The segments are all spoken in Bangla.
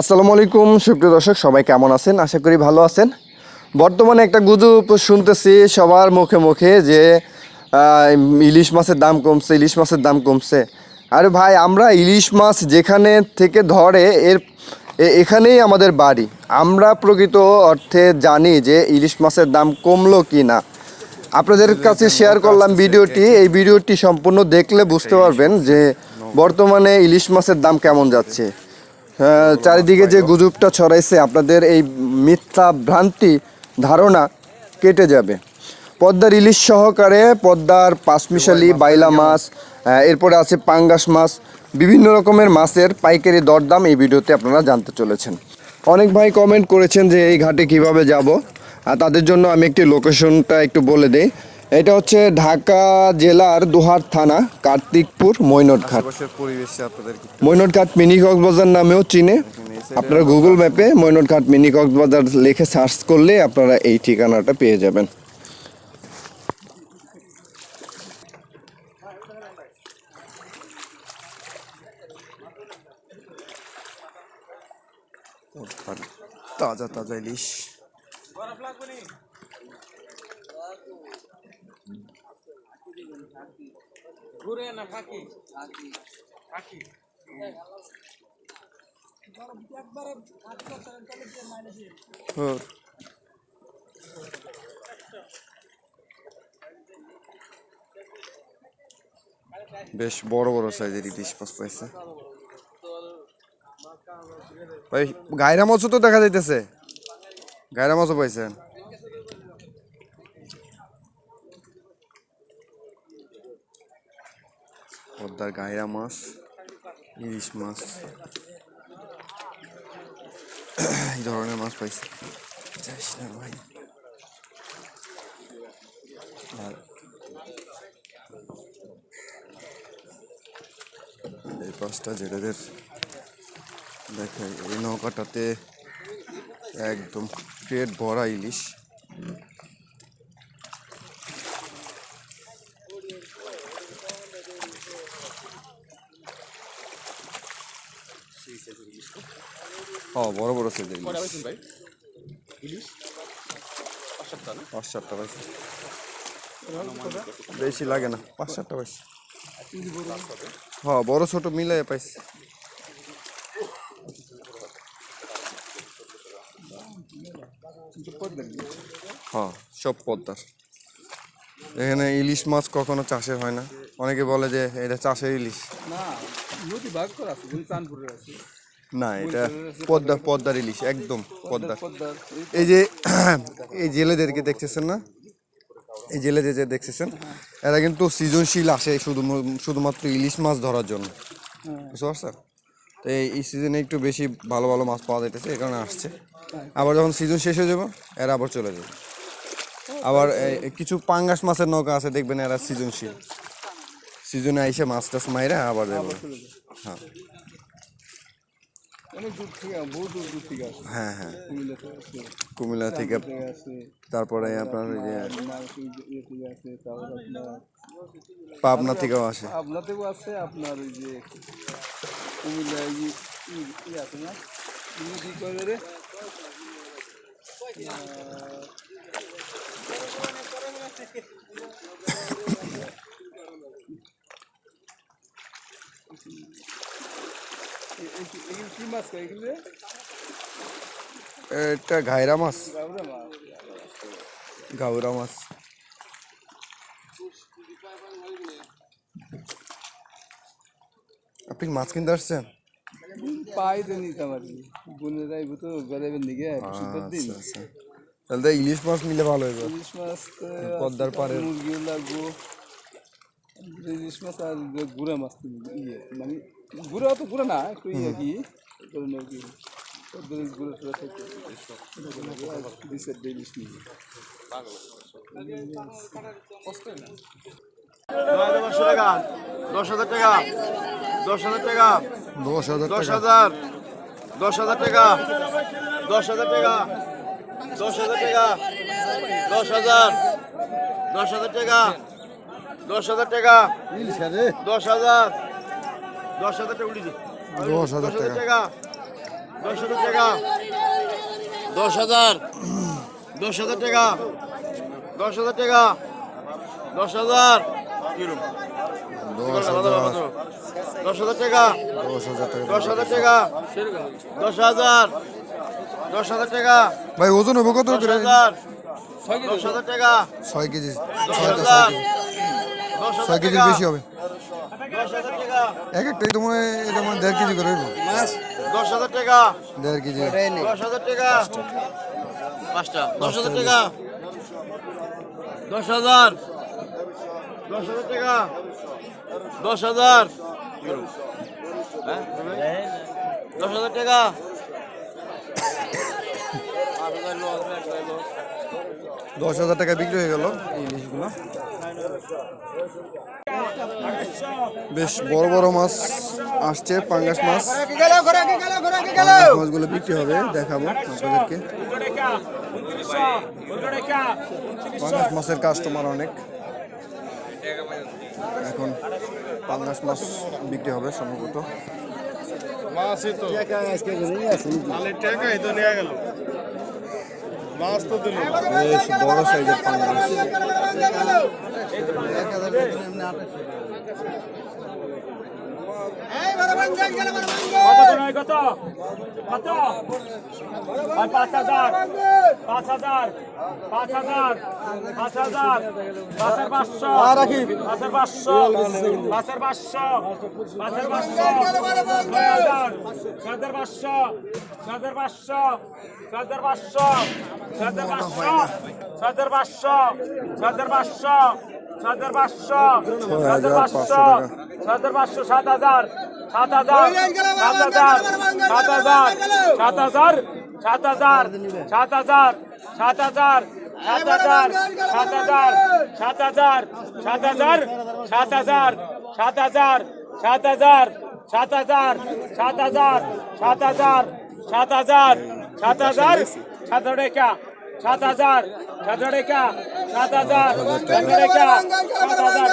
আসসালামু আলাইকুম সুপ্রিয় দর্শক সবাই কেমন আছেন? আশা করি ভালো আছেন। বর্তমানে একটা গুজব শুনতেছি সবার মুখে মুখে যে ইলিশ মাছের দাম কমছে ইলিশ মাছের দাম কমছে। আরে ভাই আমরা ইলিশ মাছ যেখানে থেকে ধরে এর এখানেই আমাদের বাড়ি। আমরা প্রকৃত অর্থে জানি যে ইলিশ মাছের দাম কমলো কি না আপনাদের কাছে শেয়ার করলাম ভিডিওটি। এই ভিডিওটি সম্পূর্ণ দেখলে বুঝতে পারবেন যে বর্তমানে ইলিশ মাছের দাম কেমন যাচ্ছে। চারিদিকে যে গুজবটা ছড়াইছে, আপনাদের এই মিথ্যা ভ্রান্তি ধারণা কেটে যাবে। পদ্মার ইলিশ সহকারে পদ্মার পাঁচমিশালি বাইলা মাছ এরপরে আছে পাঙ্গাস মাছ, বিভিন্ন রকমের মাছের পাইকারি দরদাম এই ভিডিওতে আপনারা জানতে চলেছেন। অনেক ভাই কমেন্ট করেছেন যে এই ঘাটে কীভাবে যাব। আর তাদের জন্য আমি একটি লোকেশনটা একটু বলে দিই। এটা হচ্ছে ঢাকা জেলার দোহার থানা কার্তিকপুর মৈনট ঘাট আশেপাশের পরিবেশে আপনাদেরকে মৈনট ঘাট মিনি কক্সবাজার নামেও চিনে। আপনারা গুগল ম্যাপে মৈনটঘাট মিনি কক্সবাজার লিখে সার্চ করলে আপনারা এই ঠিকানাটা পেয়ে যাবেন। তাজা তাজা ইলিশ। ঘুরে না ফাঁকি? ফাঁকি। বেশ বড় বড় সাইজের ইলিশ মাছ পাইছে। ভাই গায়রা মাছও তো দেখা যাইতেছে। গায়রা মাছও পাইছেন? পদ্মার গায়রা মাছ, ইলিশ মাছ। এই ধরনের মাছ পাইছি। না ভাই। আর এই পাঁচটা জেলেদের দেখাই এই নৌকাটাতে একদম পেট ভরা ইলিশ। ও বড় বড় সাইজের ইলিশ। পাঁচ সাতটা পাইছি। বেশি লাগে না পাঁচ সাতটা পাইছি। হ্যাঁ বড় ছোট মিলাই পাইছি। হ্যাঁ সব পদ্মার। এখানে ইলিশ মাছ কখনো চাষের হয় না। অনেকে বলে যে এটা চাষের ইলিশ। না নদী ভাগ করা আছে কিন্তু চাঁদপুরের আছে। না এটা পদ্মা পদ্মার ইলিশ একদম পদ্মার এই যে এই জেলেদেরকে দেখতেছেন না? এই জেলেদের যে দেখতেছেন এরা কিন্তু সৃজনশীল আসে শুধু শুধুমাত্র ইলিশ মাছ ধরার জন্য। বুঝতে পারছেন? তো এই সিজনে একটু বেশি ভালো ভালো মাছ পাওয়া যাইতেছে এই কারণে আসছে। আবার যখন সিজন শেষ হয়ে যাবে এরা আবার চলে যাবে। আবার কিছু পাঙ্গাস মাছের নৌকা আছে দেখবেন এরা সৃজনশীল। সিজনে আইসে মাছ টাছ মাইরা আবার যাবে হ্যাঁ। হ্যাঁ হ্যাঁ। কুমিল্লা থেকে তারপরে আপনার ওই যে মালখি ইয়ে আসে পাবনা থেকেও আসে। আছে আপনার ওই যে কুমিল্লা ই আছে না? কি করে রে এ- এ কি- এগুলো কি মাছ কয় এগুলো রে? এটা ঘাইরা মাছ। গাবরা মাছ। আপনি মাছ কিনতে আসছেন? পাই তো নিতাম আর কি বোনেরা এগুলো তো বেড়াবেন দিকে দিন। আচ্ছা আচ্ছা। তাহলে ইলিশ মাছ নিলে ভালো হবে ইলিশ মাছ পদ্মার পাড়ের। মুরগিও লাগবো। ইলিশ মাছ আর যে গুড়া মাছ ইয়ে মানে গুড়া তো গুড়া না একটু ইয়ে কি কি গুড়া টুড়া থেকে দুই ইলিশ নিয়ে দশ টাকা দশ হাজার টাকা দশ হাজার টাকা দশ হাজার দশ টাকা হাজার দশ হাজার টাকা দশ হাজার টাকা দশ হাজার টাকা দশ হাজার দশ হাজার টাকা। দশ হাজার টাকা দশ হাজার দশ হাজার টাকা উঠেছি দশ হাজার টাকা টাকা দশ হাজার টাকা দশ হাজার দশ হাজার টাকা দশ হাজার টাকা দশ হাজার কিরম দশ হাজার দশ হাজার টাকা দশ হাজার টাকা দশ হাজার টাকা দশ হাজার দশ হাজার টাকা ভাই ওজন হবে কত দশ হাজার দশ হাজার টাকা ছয় কেজি দশ ছয়টা হাজার ছয় কেজির বেশি হবে। এক একটাই তো মনে হয় এটা মানে দেড় কেজি করে। দশ হাজার টাকা। দেড় কেজি। দশ হাজার টাকা। পাঁচটা। দশ হাজার টাকা। দশ হাজার। দশ হাজার টাকা। দশ হাজার? দশ হাজার টাকা। দশ হাজার টাকা বিক্রি হয়ে গেল। এই ইলিশগুলো বেশ বড় বড় মাছ আসছে পাঙ্গাস মাছ। মাছগুলো বিক্রি হবে দেখাবো আপনাদেরকে। পাঙ্গাস মাছের কাস্টমার অনেক। এখন পাঙ্গাস মাছ বিক্রি হবে সম্ভবত। বেশ বড় সাইজের পাঙ্গাস কত কত কত আর পাঁচ হাজার পাঁচ হাজার পাঁচ হাজার পাঁচ হাজার পাঁচের পাঁচশো পাঁচের পাঁচশো পাঁচের পাঁচশো পাঁচের পাঁচশো ছয় হাজার ছয়ের পাঁচশো ছয়ের পাঁচশো ছয়ের পাঁচশো ছয়ের পাঁচশো ছয়ের পাঁচশো ছয়ের পাঁচশো ছয়ের পাঁচশো ছয়ের পাঁচশো পাঁচশো, সাত হাজার সাত হাজার সাত হাজার সাত হাজার সাত হাজার সাত হাজার সাত হাজার সাত হাজার সাত হাজার সাত হাজার সাত হাজার সাত হাজার সাত হাজার সাত হাজার সাত হাজার সাত হাজার সাত হাজার সাত হাজার সাত হাজার সাত হাজার সাত রেখা সাত হাজার সাত রেখা সাত হাজার সাত রেখা সাত হাজার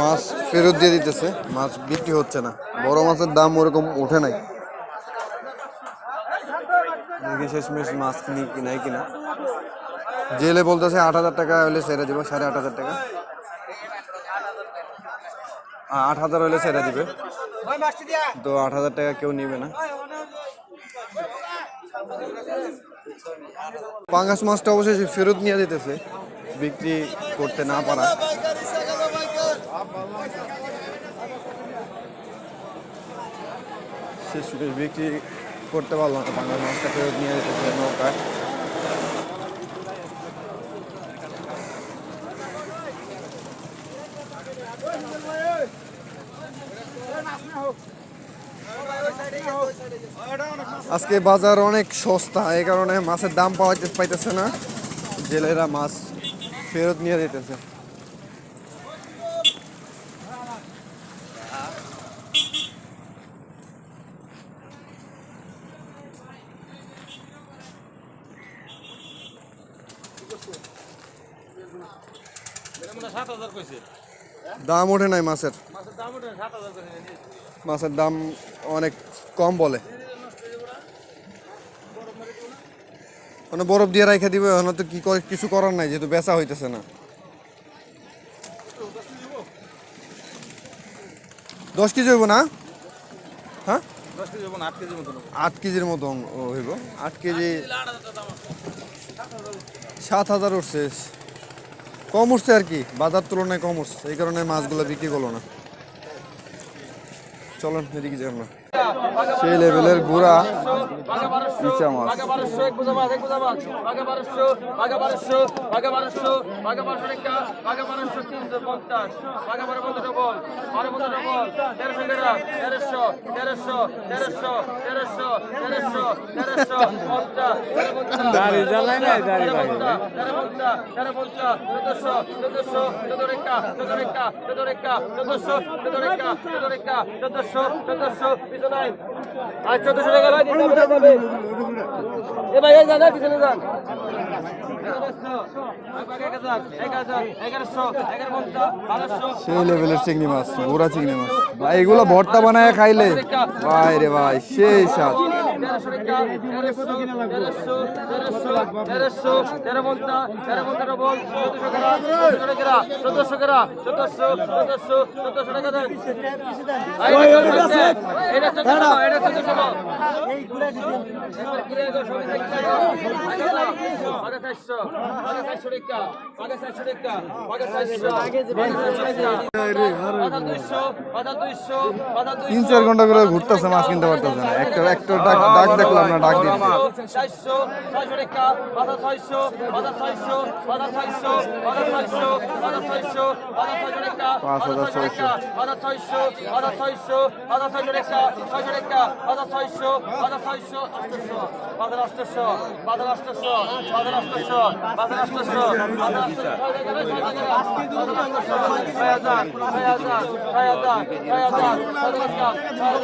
মাছ ফেরত দিয়ে দিতেছে। মাছ বিক্রি হচ্ছে না। বড় মাছের দাম ওরকম ওঠে নাই। শেষমেশ মাছ কিনি কি নাই কিনা। জেলে বলতেছে আট হাজার টাকা হলে ছেড়ে দিব সাড়ে আট হাজার টাকা। আট হাজার হলে ছেড়ে দিবে। তো আট হাজার টাকা কেউ নিবে না। পাঙ্গাস মাছটা অবশ্যই ফেরত নিয়ে দিতেছে বিক্রি করতে না পারা। শেষ বিক্রি করতে পারলাম না। পাঙ্গাস মাছটা ফেরত নিয়ে যেতেছে নৌকায়। আজকে বাজার অনেক সস্তা এই কারণে মাছের দাম পাওয়া যেতে পাইতেছে না। জেলেরা মাছ ফেরত নিয়ে যেতেছে দাম ওঠে নাই মাছের। মাছের দাম অনেক কম বলে। মানে বরফ দিয়ে রাখা দিবে এখন তো কি করে- কিছু করার নাই যেহেতু বেচা হইতেছে না। দশ কেজি হইব না? হ্যাঁ? কেজি আট কেজির মতন হইব। আট কেজি সাত হাজার উঠছে। কম উঠছে আর কি বাজার তুলনায় কম উঠছে এই কারণে মাছগুলো বিক্রি করল না। চলুন এদিকে যাই আমরা। সেই লেভেলের গুড়া ইচা মাছ দাড়ি জ্বালায় দাড়ি চোদ্দশো চোদ্দশো চোদ্দশো যান পিছনে যান। লেভেলের চিংড়ি মাছ, গুড়া চিংড়ি মাছ। ভাই, এগুলো ভর্তা বানায় খাইলে। ভাই রে ভাই, সেই স্বাদ চোদ্দশো টাকা চোদ্দশো চোদ্দশো চোদ্দশো টাকা দেন। এটা চোদ্দশো এটা চোদ্দশো তিন চার ঘণ্টা করে ঘুরতেছে মাছ কিনতে পারতেছে না। একটা একটা ডাক দেখলাম না ডাক টাকা পাঁচ হাজার ছয়শো। বাধা আটশো ছয় হাজার ছয় হাজার ছয় হাজার ছয় হাজার ছয়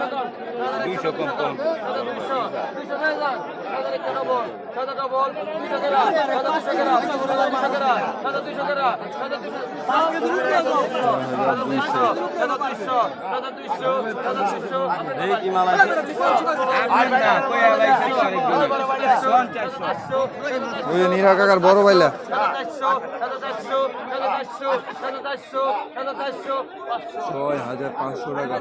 হাজার দুইশো কম কম আর না কই আরেকজন ওই যে নীরা কাকার বড় ভাইলা। ছয় হাজার পাঁচশো টাকা।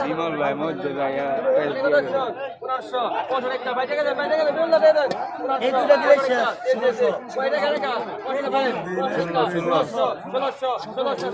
বিমল ভাই মধ্যে ভাই টাকা দে চারশো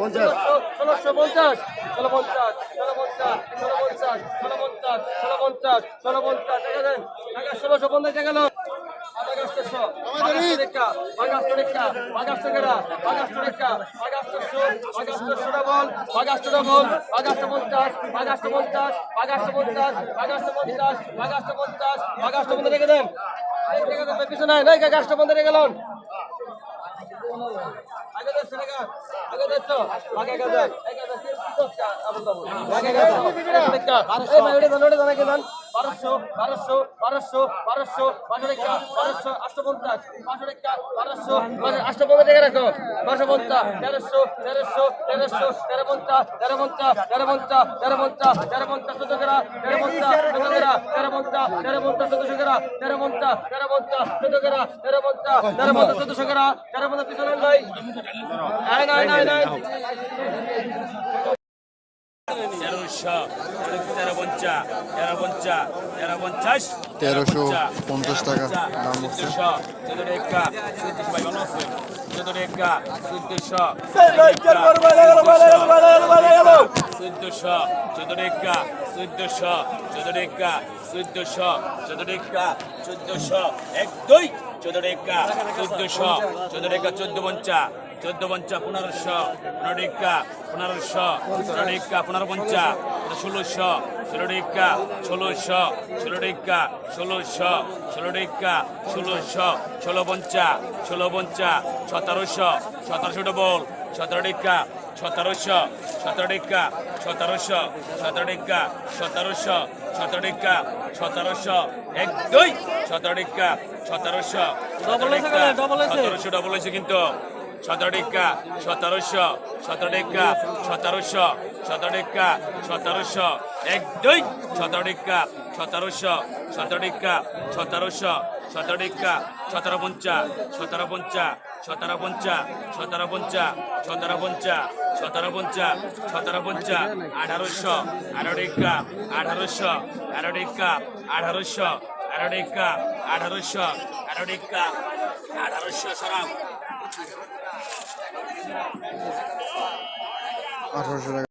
পঞ্চাশ ষোলো পঞ্চাশ ষোলো পঞ্চাশ ষোলো পঞ্চাশ। পঞ্চাশ, ষোলো পঞ্চাশ ষোলো পঞ্চাশ ষোলো পঞ্চাশ টাকা দেন টাকা ষোলোশো পঞ্চাশ টাকা লো আগাস্টশো আগাস্ট রেখা আগাস্ট রেখা আগাস্ট কেরা আগাস্ট রেখা আগাস্টশো আগাস্টশো ডবল আগাস্ট ডবল আগাস্ট পঞ্চাশ আগাস্ট পঞ্চাশ আগাস্ট পঞ্চাশ আগাস্ট পঞ্চাশ আগাস্ট পঞ্চাশ আগাস্ট পঞ্চাশ রেখে দেন। পিছনে নাই আগাস্ট পঞ্চাশ রেখে দেড়শো টাকা আগে দেড়শো বারোশো বারোশো বারোশো বারোশো বারোশো রেখা বারোশো আটশো পঞ্চাশ পাঁচশো রেখা বারোশো আটশো পঞ্চাশ টাকা রাখো। বারোশো পঞ্চাশ, তেরোশো তেরোশো তেরোশো তেরো পঞ্চাশ তেরো পঞ্চাশ তেরো পঞ্চাশ তেরো পঞ্চাশ তেরো পঞ্চাশ চোদ্দ কেরা তেরো পঞ্চাশ চোদ্দ কেরা তেরো পঞ্চাশ তেরো পঞ্চাশ চোদ্দশো কেরা তেরো পঞ্চাশ তেরো পঞ্চাশ চোদ্দ কেরা তেরো পঞ্চাশ তেরো পঞ্চাশ চোদ্দশো কেরা তেরো পঞ্চাশ পিছনে নাই নাই নাই নাই তেরোশো তেরো পঞ্চাশ টাকা দাম হচ্ছে চোদ্দশো চোদ্দ রেখা চোদ্দশো ভাই ভালো আছে চোদ্দ রেখা চোদ্দশো চোদ্দশো চোদ্দ রেখা চোদ্দশো এক দুই চোদ্দ চোদ্দশো চোদ্দ রেখা চোদ্দ পঞ্চাশ চোদ্দ পঞ্চা পনেরোশো পনেরো টিকা পনেরোশো পনেরো টিকা পনেরো পঞ্চা ষোলোশো ষোলো টিকা ষোলোশো ষোলো টিকা ষোলোশো ষোলো টিকা ষোলোশো ষোলো পঞ্চা ষোলো পঞ্চা সতেরোশো সতেরোশো ডবল সতেরো টিকা সতেরোশো সতেরো টিকা সতেরোশো সতেরো টিকা সতেরোশো সতেরো টিকা সতেরোশো এক দুই সতেরো টিকা সতেরোশো সতেরোশো ডবল হয়েছে কিন্তু। সতেরো টিকা সতেরোশো, সতেরো টিকা সতেরোশো এক দুই সতেরো টিকা সতেরোশো, সতেরো টিকা সতেরোশো, সতেরো টিকা সতেরো পঞ্চা সতেরো পঞ্চা সতেরো পঞ্চা সতেরো পঞ্চা সতেরো পঞ্চা সতেরো পঞ্চা সতেরো পঞ্চা, আঠারোশো, আঠারো টিকা আঠারোশো, আঠারো টিকা আঠারোশো, আঠারো টিকা সরাব আঠারোশো টাকা।